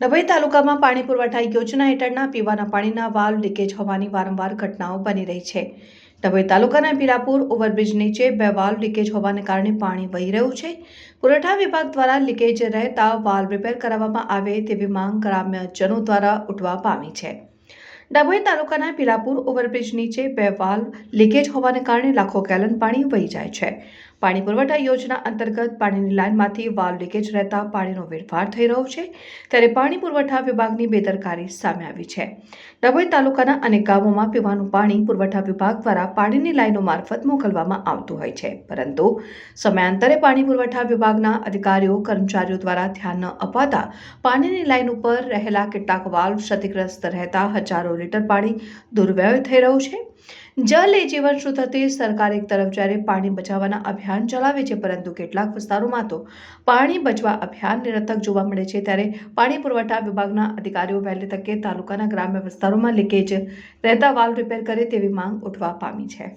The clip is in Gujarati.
ડભોઈ તાલુકામાં પાણી પુરવઠા યોજના હેઠળના પીવાના પાણીના વાલ્વ લીકેજ હોવાની વારંવાર ઘટનાઓ બની રહી છે. ડભોઈ તાલુકાના પીરાપુર ઓવરબ્રિજ નીચે બે વાલ્વ લીકેજ હોવાને કારણે પાણી વહી રહ્યું છે. પુરવઠા વિભાગ દ્વારા લીકેજ રહેતા વાલ્વ રિપેર કરાવવામાં આવે તેવી માંગ ગ્રામ્યજનો દ્વારા ઉઠવા પામી છે. ડભોઈ તાલુકાના પીરાપુર ઓવરબ્રિજ નીચે બે વાલ્વ લીકેજ હોવાને કારણે લાખો ગેલન પાણી વહી જાય છે. પાણી પુરવઠા યોજના અંતર્ગત પાણીની લાઇનમાંથી વાલ્વ લીકેજ રહેતા પાણીનો વેરફાર થઈ રહ્યો છે, ત્યારે પાણી પુરવઠા વિભાગની બેદરકારી સામે આવી છે. ડભોઈ તાલુકાના અનેક ગામોમાં પીવાનું પાણી પુરવઠા વિભાગ દ્વારા પાણીની લાઇનો મારફત મોકલવામાં આવતું હોય છે, પરંતુ સમયાંતરે પાણી પુરવઠા વિભાગના અધિકારીઓ, કર્મચારીઓ દ્વારા ધ્યાન ન અપાતા પાણીની લાઇન ઉપર રહેલા કેટલાક વાલ્વ ક્ષતિગ્રસ્ત રહેતા હજારો લીટર પાણી દુર્વ્યય થઈ રહ્યું છે. જલ એ જીવન શું થતી સરકાર એક તરફ જ્યારે પાણી બચાવવાના અભિયાન ચલાવે છે, પરંતુ કેટલાક વિસ્તારોમાં તો પાણી બચવા અભિયાન નિરર્થક જોવા મળે છે, ત્યારે પાણી પુરવઠા વિભાગના અધિકારીઓ વહેલી તકે તાલુકાના ગ્રામ્ય વિસ્તારોમાં લીકેજ, રહેતા વાલ્વ રિપેર કરે તેવી માંગ ઉઠવા પામી છે.